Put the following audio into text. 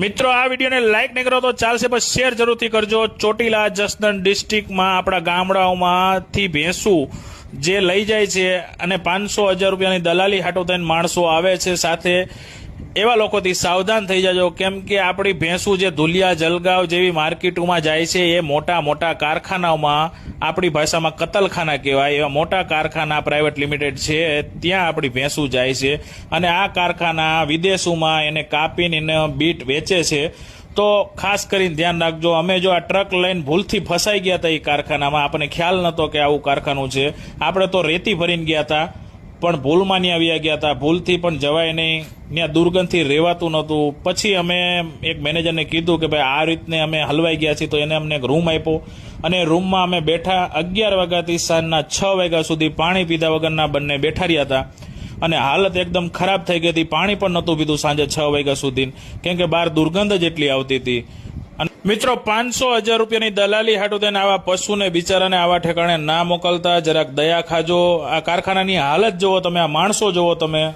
મિત્રો, આ વિડીયોને લાઇક નહીં કરો તો ચાલશે, પણ શેર જરૂરથી કરજો. ચોટીલા જસદણ ડિસ્ટ્રિક્ટમાં આપણા ગામડાઓમાંથી ભેંસું જે લઈ જાય છે અને પાંચસો હજાર રૂપિયાની દલાલી હાટો થઈને માણસો આવે છે. સાથે એવા લોકોથી સાવધાન થઈ જજો. કેમ કે આપણી ભેંસું જે ધુલિયા, જલગાંવ જેવી માર્કેટોમાં જાય છે, એ મોટા મોટા કારખાનાઓમાં આપણી ભાષામાં કતલખાના કહેવાય. એવા મોટા કારખાના પ્રાઇવેટ લિમિટેડ છે, ત્યાં આપણી ભેંસું જાય છે. અને આ કારખાના વિદેશોમાં એને કાપીને એને બીટ વેચે છે. તો ખાસ કરીને ધ્યાન રાખજો, અમે જો આ ટ્રક લઈને ભૂલથી ફસાઈ ગયા હતા એ કારખાનામાં, આપણને ખ્યાલ નહોતો કે આવું કારખાનું છે. આપણે તો રેતી ભરીને ગયા હતા. પણ ભૂલમાં નહીં આવ્યા ગયા હતા. ભૂલથી પણ જવાય નહીં. ત્યાં દુર્ગંધથી રહેવાતું નહોતું. પછી અમે એક મેનેજરને કીધું કે ભાઈ, આ રીતને અમે હલવાઈ ગયા છીએ, તો એને અમને એક રૂમ આપ્યો. અને રૂમમાં અમે બેઠા અગિયાર વાગ્યાથી સાંજના છ વાગ્યા સુધી પાણી પીધા વગરના બંને બેઠા રહ્યા હતા. અને હાલત એકદમ ખરાબ થઈ ગઈ હતી. પાણી પણ નહોતું પીધું સાંજે છ વાગ્યા સુધી. કેમ કે બહાર દુર્ગંધ જ એટલી આવતી હતી. મિત્રો, પાંચસો હજાર રૂપિયાની દલાલી હાટુ થઈને આવા પશુને બિચારાને આવા ઠેકાણે ના મોકલતા. જરાક દયા ખાજો. આ કારખાનાની હાલત જોવો તમે, આ માણસો જોવો તમે.